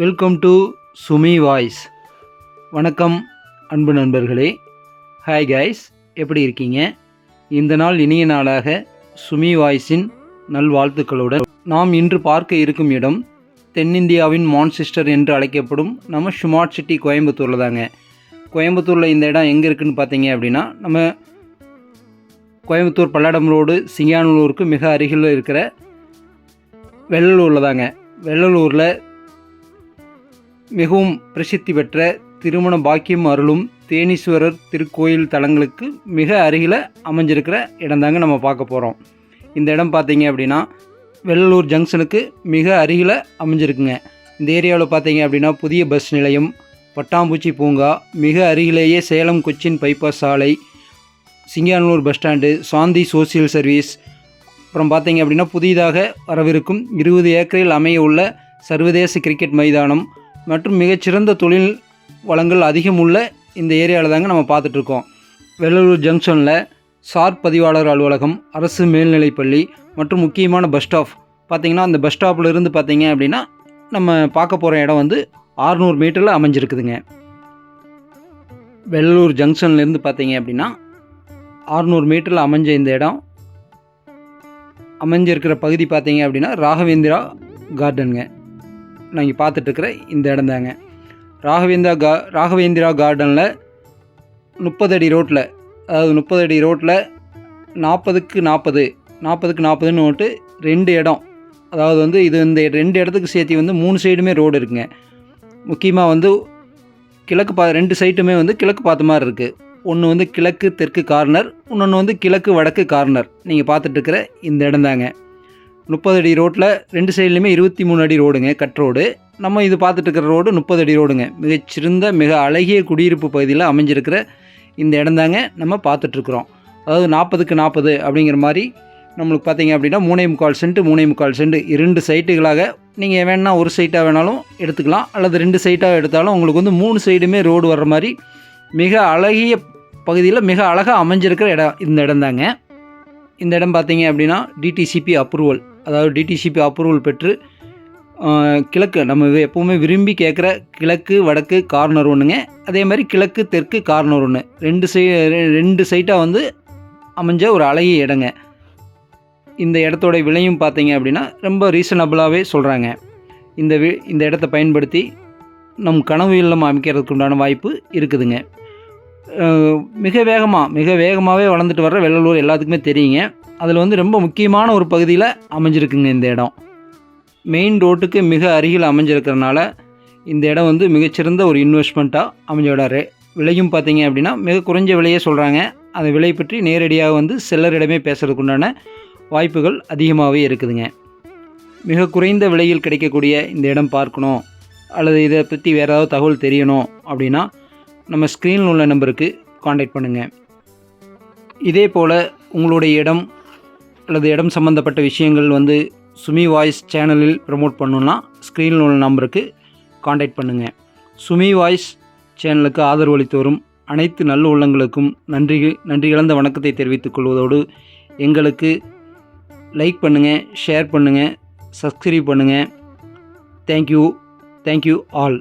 Welcome to Sumi voice வணக்கம் அன்பு நண்பர்களே. ஹாய் கைஸ் எப்படி இருக்கீங்க? இந்த நாள் இனிய நாளாக சுமி வாய்ஸின் நல்வாழ்த்துக்களுடன் நாம் இன்று பார்க்க இருக்கும் இடம் தென்னிந்தியாவின் மான்செஸ்டர் என்று அழைக்கப்படும் நம்ம ஸ்மார்ட் சிட்டி கோயம்புத்தூரில் தாங்க. கோயம்புத்தூரில் இந்த இடம் எங்கே இருக்குதுன்னு பார்த்தீங்க அப்படின்னா நம்ம கோயம்புத்தூர் பல்லடம் ரோடு சிங்கானூருக்கு மிக அருகில் இருக்கிற வெள்ளலூரில் தாங்க. வெள்ளலூரில் மிகவும் பிரசித்தி பெற்ற திருமண பாக்கியம் அருளும் தேனீஸ்வரர் திருக்கோயில் தலங்களுக்கு மிக அருகில் அமைஞ்சிருக்கிற இடம் தாங்க நம்ம பார்க்க போகிறோம் இந்த இடம் பார்த்தீங்க அப்படின்னா வெள்ளலூர் ஜங்ஷனுக்கு மிக அருகில் அமைஞ்சிருக்குங்க. இந்த ஏரியாவில் பார்த்தீங்க அப்படின்னா புதிய பஸ் நிலையம் பட்டாம்பூச்சி பூங்கா மிக அருகிலேயே சேலம் கொச்சின் பைபாஸ் சாலை Singanur bus stand Shanthi social service. அப்புறம் பார்த்தீங்க அப்படின்னா புதிதாக வரவிருக்கும் இருபது ஏக்கரில் அமைய உள்ள சர்வதேச கிரிக்கெட் மைதானம் மற்றும் மிகச்சிறந்த தொழில் வளங்கள் அதிகம் உள்ள இந்த ஏரியாவில் தாங்க நம்ம பார்த்துட்ருக்கோம். வெள்ளலூர் ஜங்ஷனில் சார் பதிவாளர் அலுவலகம் அரசு மேல்நிலைப்பள்ளி மற்றும் முக்கியமான பஸ் ஸ்டாப். பார்த்தீங்கன்னா அந்த பஸ் ஸ்டாப்பில் இருந்து பார்த்திங்க அப்படின்னா நம்ம பார்க்க போகிற இடம் வந்து ஆறுநூறு மீட்டரில் அமைஞ்சிருக்குதுங்க. வெள்ளலூர் ஜங்ஷன்லேருந்து பார்த்தீங்க அப்படின்னா ஆறுநூறு மீட்டரில் அமைஞ்ச இந்த இடம். அமைஞ்சிருக்கிற பகுதி பார்த்தீங்க அப்படின்னா ராகவேந்திரா கார்டனுங்க நாங்கள் பார்த்துட்ருக்கிற இந்த இடம் தாங்க. ராகவேந்திரா கா ராகவேந்திரா கார்டனில் முப்பது அடி ரோட்டில் அதாவது முப்பது அடி ரோட்டில் நாற்பதுக்கு நாற்பது நாற்பதுக்கு நாற்பதுன்னு வந்துட்டு ரெண்டு இடம். அதாவது வந்து இது இந்த ரெண்டு இடத்துக்கு சேர்த்து வந்து மூணு சைடுமே ரோடு இருக்குங்க. முக்கியமாக வந்து கிழக்கு பா ரெண்டு சைட்டுமே வந்து கிழக்கு பார்த்த மாதிரி இருக்குது ஒன்று வந்து கிழக்கு தெற்கு கார்னர் இன்னொன்று வந்து கிழக்கு வடக்கு கார்னர். நீங்கள் பார்த்துட்ருக்கிற இந்த இடம் தாங்க. முப்பது அடி ரோட்டில் ரெண்டு சைட்லையுமே இருபத்தி மூணு அடி ரோடுங்க கட் ரோடு. நம்ம இது பார்த்துட்டு இருக்கிற ரோடு முப்பது அடி ரோடுங்க. மிகச்சிறந்த மிக அழகிய குடியிருப்பு பகுதியில் அமைஞ்சிருக்கிற இந்த இடம் தாங்க நம்ம பார்த்துட்ருக்குறோம் அதாவது நாற்பதுக்கு நாற்பது அப்படிங்கிற மாதிரி நம்மளுக்கு பார்த்தீங்க அப்படின்னா மூணே முக்கால் சென்ட் மூணே முக்கால் சென்ட் இரண்டு சைட்டுகளாக நீங்கள் வேணா ஒரு சைட்டாக வேணாலும் எடுத்துக்கலாம். அல்லது ரெண்டு சைட்டாக எடுத்தாலும் உங்களுக்கு வந்து மூணு சைடுமே ரோடு வர்ற மாதிரி மிக அழகிய பகுதியில் மிக அழகாக அமைஞ்சிருக்கிற இடம் இந்த இடம் தாங்க இந்த இடம் பார்த்தீங்க அப்படின்னா டிடிசிபி அப்ரூவல் அதாவது டிடிசிபி அப்ரூவல் பெற்று கிழக்கு நம்ம எப்போவுமே விரும்பி கேட்குற கிழக்கு வடக்கு கார்னர் ஒன்றுங்க அதே மாதிரி கிழக்கு தெற்கு கார்னர் ஒன்று ரெண்டு சை ரெண்டு சைட்டாக வந்து அமைஞ்ச ஒரு அழகிய இடங்க. இந்த இடத்தோட விலையும் பார்த்தீங்க அப்படின்னா ரொம்ப ரீசனபிளாகவே சொல்கிறாங்க இந்த வி இந்த இடத்த பயன்படுத்தி நம் கனவு இல்லம் அமைக்கிறதுக்கு உண்டான வாய்ப்பு இருக்குதுங்க. மிக வேகமாக மிக வேகமாகவே வளர்ந்துட்டு வர்ற வெள்ளலூர் எல்லாத்துக்குமே தெரியுங்க. அதில் வந்து ரொம்ப முக்கியமான ஒரு பகுதியில் அமைஞ்சிருக்குங்க இந்த இடம். மெயின் ரோட்டுக்கு மிக அருகில் அமைஞ்சிருக்கிறனால இந்த இடம் வந்து மிகச்சிறந்த ஒரு இன்வெஸ்ட்மெண்ட்டாக அமைஞ்ச விடாரு விலையும் பார்த்தீங்க அப்படின்னா மிக குறைஞ்ச விலையே சொல்கிறாங்க அந்த விலை பற்றி நேரடியாக வந்து செல்லரிடமே பேசுறதுக்கு உண்டான வாய்ப்புகள் அதிகமாகவே இருக்குதுங்க. மிக குறைந்த விலையில் கிடைக்கக்கூடிய இந்த இடம் பார்க்கணும். அல்லது இதை பற்றி வேறு ஏதாவது தகவல் தெரியணும் அப்படின்னா நம்ம ஸ்க்ரீனில் உள்ள நம்பருக்கு காண்டாக்ட் பண்ணுங்கள் இதே போல் உங்களுடைய இடம் அல்லது இடம் சம்மந்தப்பட்ட விஷயங்கள் வந்து சுமி வாய்ஸ் சேனலில் ப்ரமோட் பண்ணணுன்னா ஸ்க்ரீனில் உள்ள நம்பருக்கு காண்டாக்ட் பண்ணுங்கள் சுமி வாய்ஸ் சேனலுக்கு ஆதரவு அளித்து வரும் அனைத்து நல்ல உள்ளங்களுக்கும் நன்றி நன்றி கலந்த வணக்கத்தை தெரிவித்துக் கொள்வதோடு எங்களுக்கு லைக் பண்ணுங்கள் ஷேர் பண்ணுங்கள் சப்ஸ்கிரைப் பண்ணுங்கள் தேங்க்யூ தேங்க்யூ ஆல்